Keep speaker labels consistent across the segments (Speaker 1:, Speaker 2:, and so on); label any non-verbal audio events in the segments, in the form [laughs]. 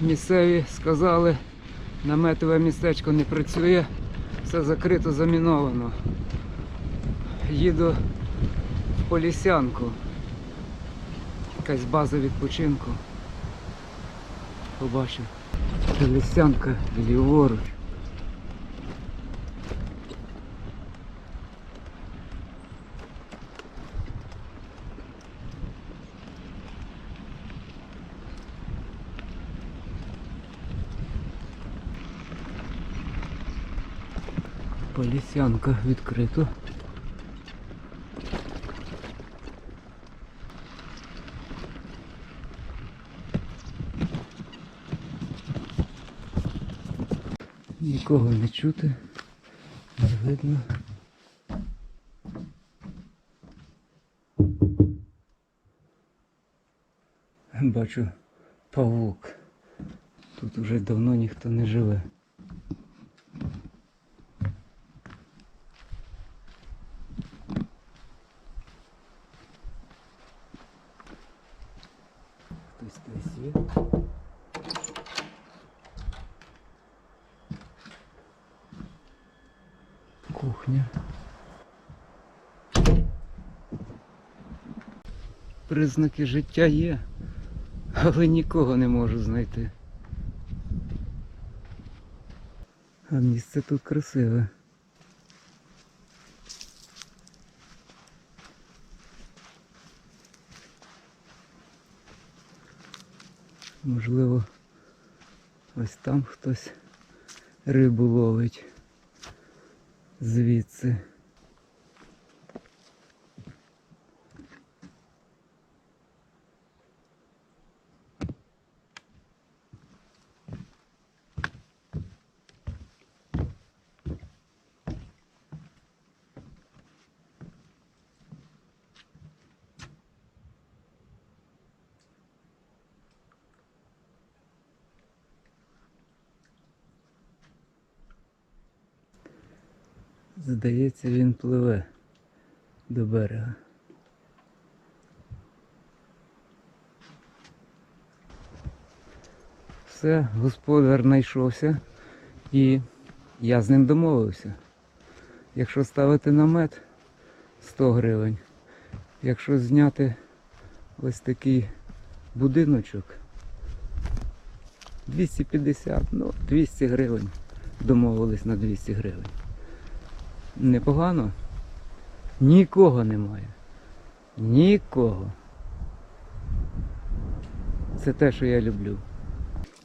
Speaker 1: Місцеві сказали, наметове містечко не працює, все закрито, заміновано. Їду в Полісянку. Якась база відпочинку. Побачив. Полісянка ліворуч. Полісянка відкрито. Нікого не чути, не видно. Бачу павук. Тут вже давно ніхто не живе. Хтось десь є. Кухня. Признаки життя є, але нікого не можу знайти. А місце тут красиве. Можливо, ось там хтось рибу ловить звідси. Здається, він пливе до берега. Все, господар знайшовся і я з ним домовився. Якщо ставити намет 100 гривень, якщо зняти ось такий будиночок 250, ну 200 гривень. Домовились на 200 гривень. Непогано. Нікого немає. Нікого. Це те, що я люблю.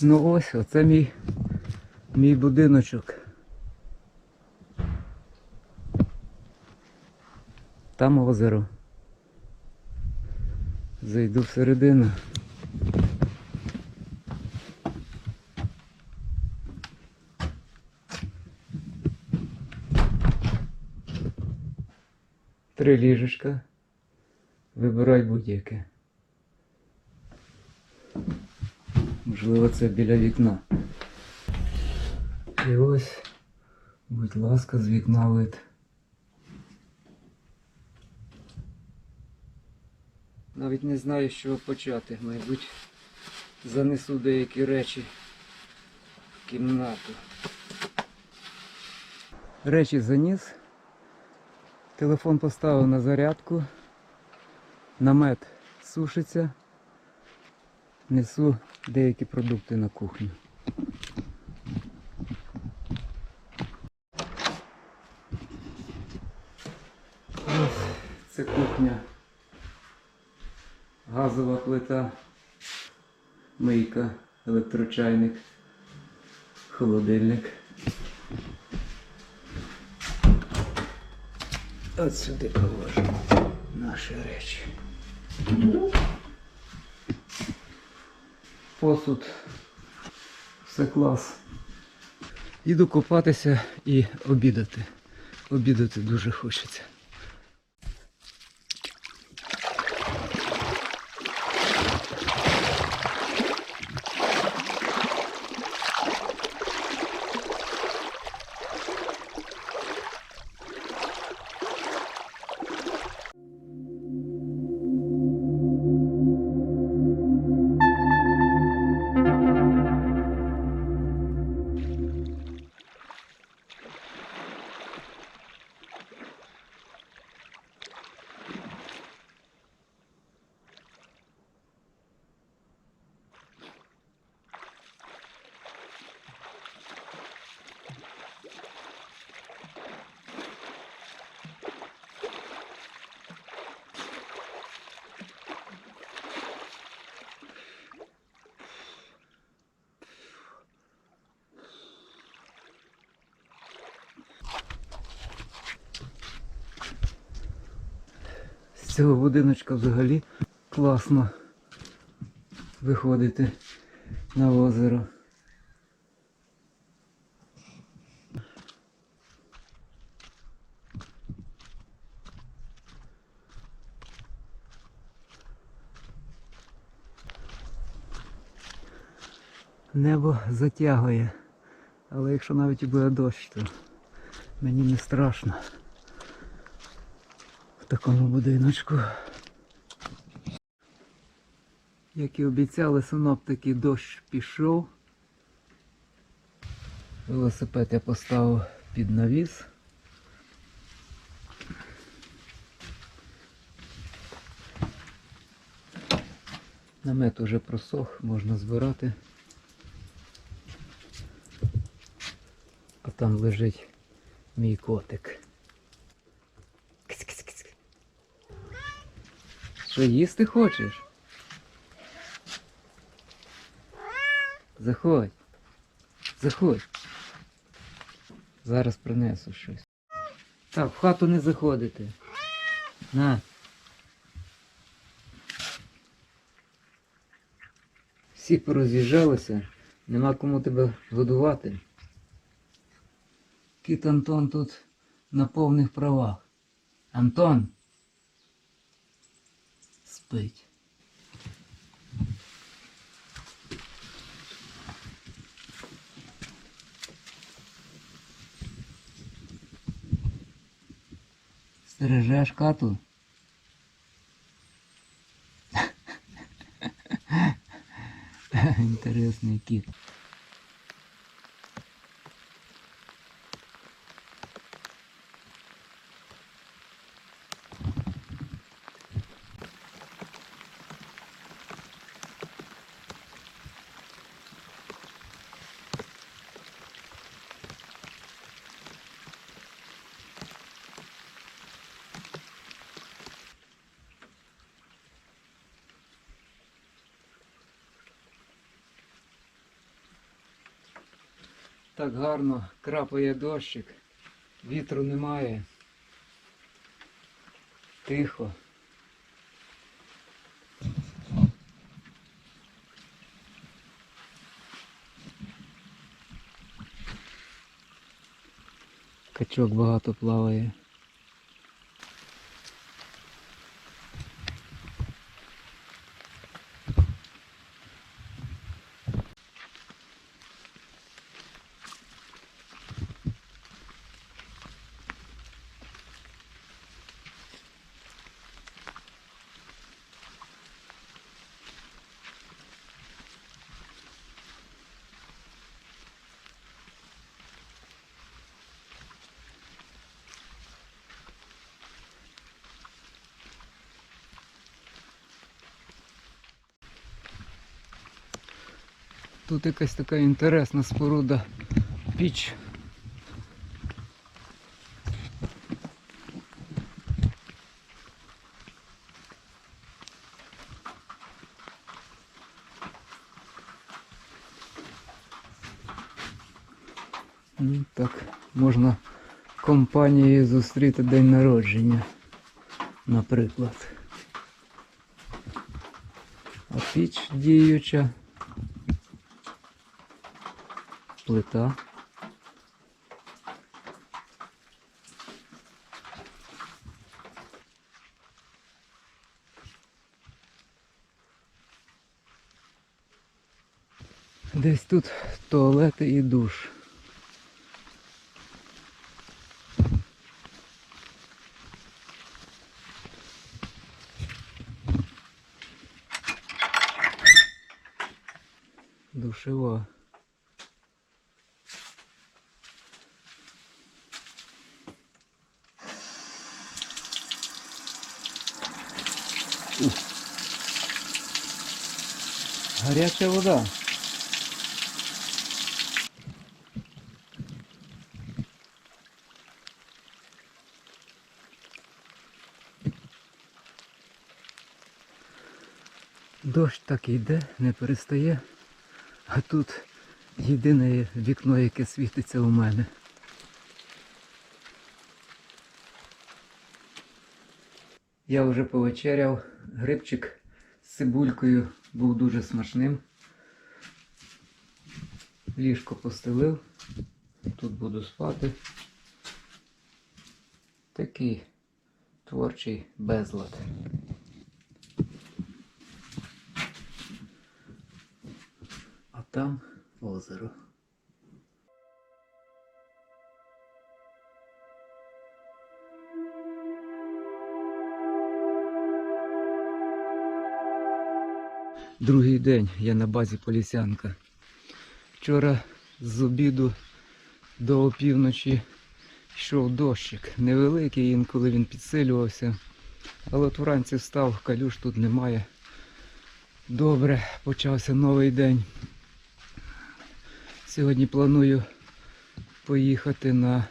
Speaker 1: Ну ось, оце мій, мій будиночок. Там озеро. Зайду всередину. Три ліжечка. Вибирай будь-яке. Можливо, це біля вікна. І ось, будь ласка, з вікна вид. Навіть не знаю, з чого почати. Мабуть, занесу деякі речі в кімнату. Речі заніс. Телефон поставив на зарядку. Намет сушиться. Несу деякі продукти на кухню. Ось це кухня. Газова плита, мийка, електрочайник, холодильник. От сюди положимо наші речі. Посуд. Все клас. Іду купатися і обідати. Обідати дуже хочеться. З цього будиночка взагалі класно виходити на озеро. Небо затягує, але якщо навіть і буде дощ, то мені не страшно такому будиночку. Як і обіцяли, синоптики дощ пішов. Велосипед я поставив під навіс. Намет уже просох, можна збирати. А там лежить мій котик. Що їсти хочеш? Заходь. Заходь. Зараз принесу щось. Так, в хату не заходити. На. Всі пороз'їжджалися, нема кому тебе годувати. Кіт Антон тут на повних правах. Антон. Спить. Стережеш кату? Інтересний [laughs] кіт. Так гарно крапає дощик, вітру немає. Тихо. Качок багато плаває. Тут якась така інтересна споруда піч. Ну, Так, можна компанією зустріти день народження, наприклад. А піч діюча. Плита. Десь тут туалети і душ. Душева. Гаряча вода. Дощ так і йде, не перестає. А тут єдине вікно, яке світиться у мене. Я вже повечеряв. Грибчик з цибулькою був дуже смачним. Ліжко постелив. Тут буду спати. Такий творчий безлад. А там озеро. Другий день я на базі Полісянка. Вчора з обіду до опівночі йшов дощик. Невеликий, інколи він підсилювався. Але от вранці встав, калюш тут немає. Добре, почався новий день. Сьогодні планую поїхати на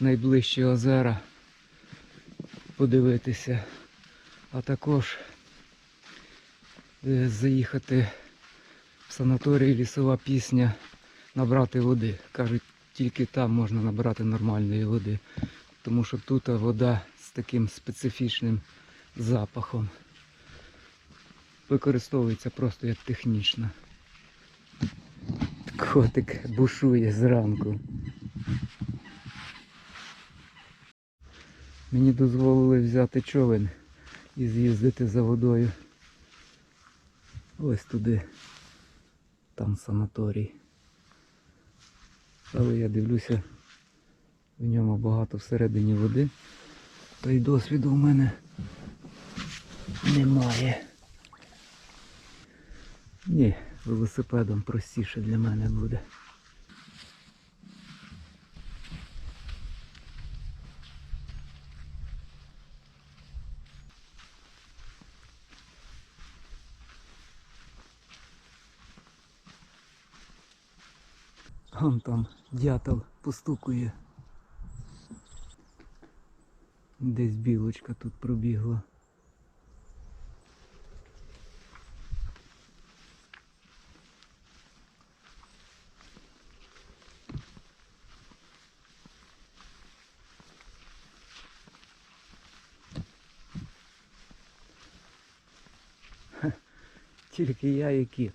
Speaker 1: найближчі озера, подивитися, а також заїхати в санаторій лісова пісня, набрати води. Кажуть, тільки там можна набрати нормальної води, тому що тут вода з таким специфічним запахом. Використовується просто як технічна. Котик бушує зранку. Мені дозволили взяти човен і з'їздити за водою. Ось туди. Там санаторій. Але я дивлюся, в ньому багато всередині води. Та й досвіду в мене немає. Ні, велосипедом простіше для мене буде. Вон там дятел постукує. Десь білочка тут пробігла. Тільки я і кіт.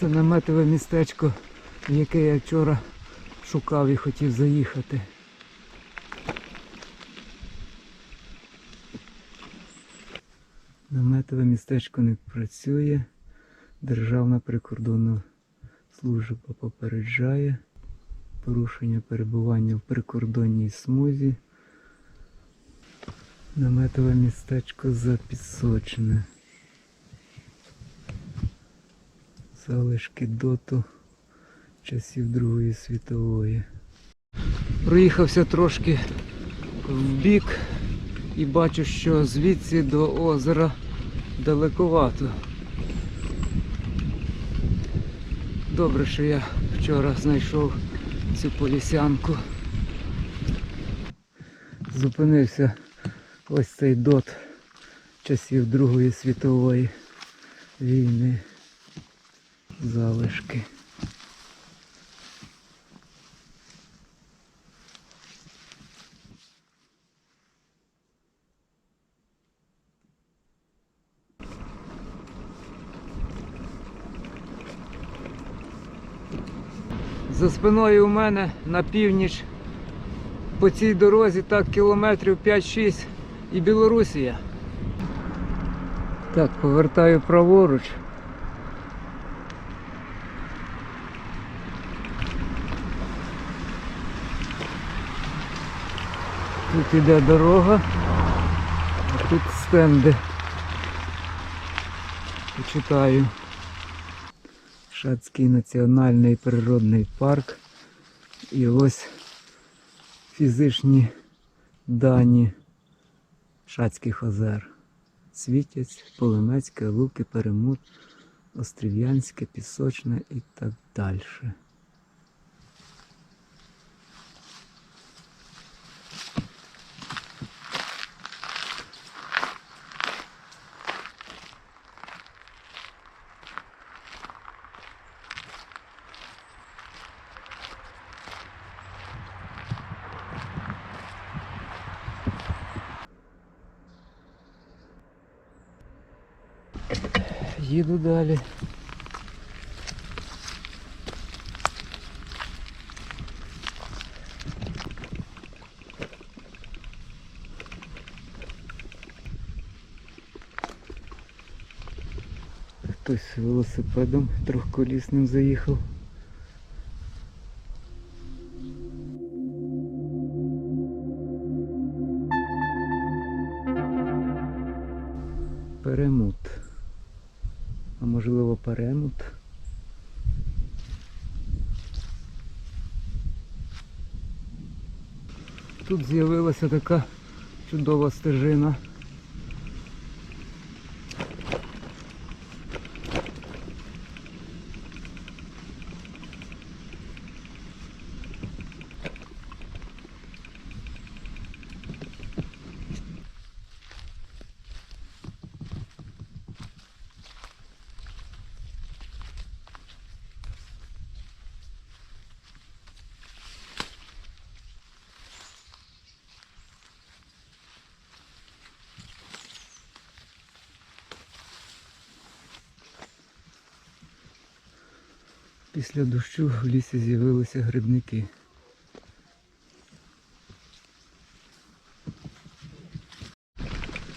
Speaker 1: Це наметове містечко, в яке я вчора шукав і хотів заїхати. Наметове містечко не працює. Державна прикордонна служба попереджає. Порушення перебування в прикордонній смузі. Наметове містечко запісочене. Залишки доту часів Другої світової. Проїхався трошки в бік і бачу, що звідси до озера далековато. Добре, що я вчора знайшов цю полісянку. Зупинився ось цей дот часів Другої світової війни залишки. За спиною у мене на північ по цій дорозі так кілометрів 5-6 і Білорусія. Так, повертаю праворуч. Тут іде дорога. а тут стенди. Почитаю. Шацький національний природний парк. І ось фізичні дані Шацьких озер. Світязь, Полемецьке, Луки, Перемут, Острів'янське, Пісочне і так далі. далі. Хтось велосипедом трьохколісним заїхав. Тут з'явилася така чудова стежина. Після дощу в лісі з'явилися грибники.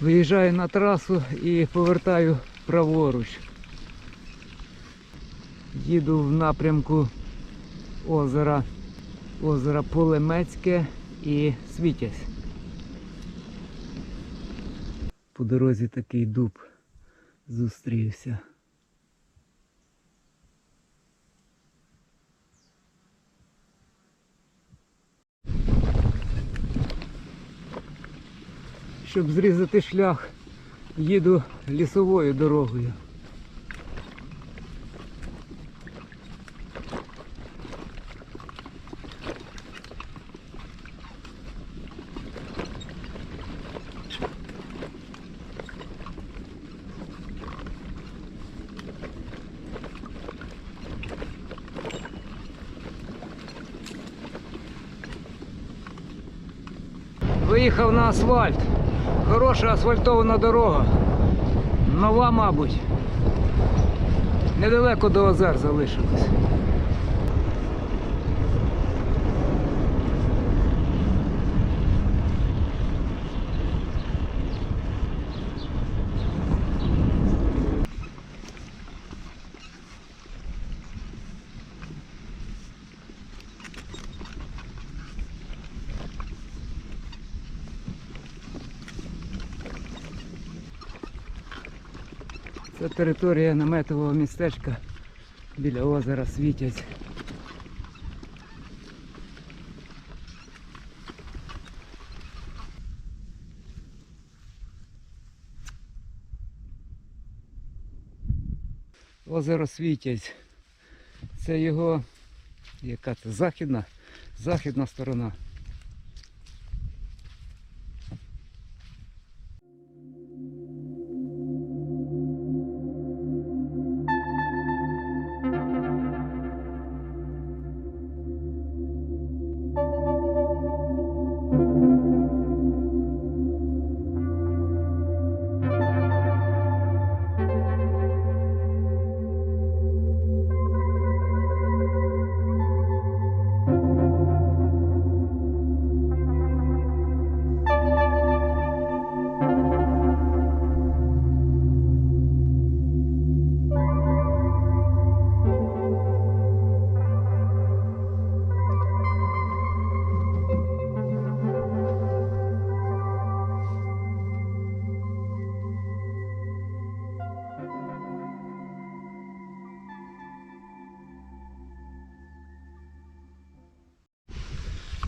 Speaker 1: Виїжджаю на трасу і повертаю праворуч. Їду в напрямку озера, озера Полемецьке і Світязь. По дорозі такий дуб зустрівся. Щоб зрізати шлях, їду лісовою дорогою. Виїхав на асфальт. Хороша асфальтована дорога. Нова, мабуть. Недалеко до озер залишилось. Територія наметового містечка біля озера Світязь. Озеро Світязь. Це його яка це західна, західна сторона.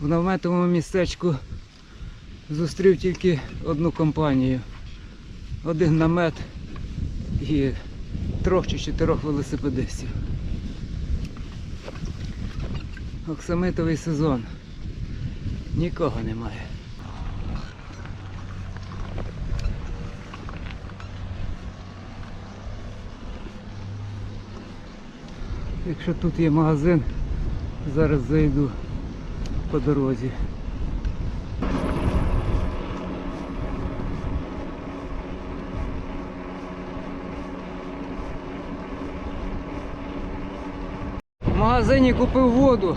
Speaker 1: В наметовому містечку зустрів тільки одну компанію. Один намет і трьох чи чотирьох велосипедистів. Оксамитовий сезон. Нікого немає. Якщо тут є магазин, зараз зайду по дорозі. В магазині купив воду,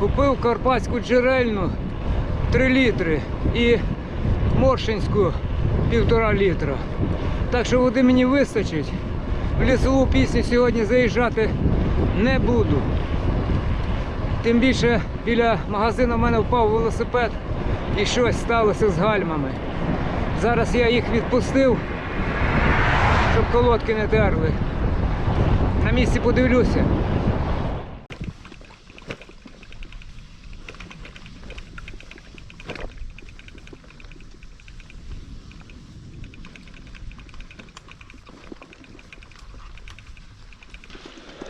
Speaker 1: купив карпатську джерельну 3 літри і моршинську півтора літра. Так що води мені вистачить. В лісову пісню сьогодні заїжджати не буду. Тим більше біля магазину в мене впав велосипед і щось сталося з гальмами. Зараз я їх відпустив, щоб колодки не терли. На місці подивлюся.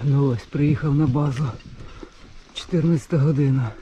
Speaker 1: Ну ось, приїхав на базу. 14 година.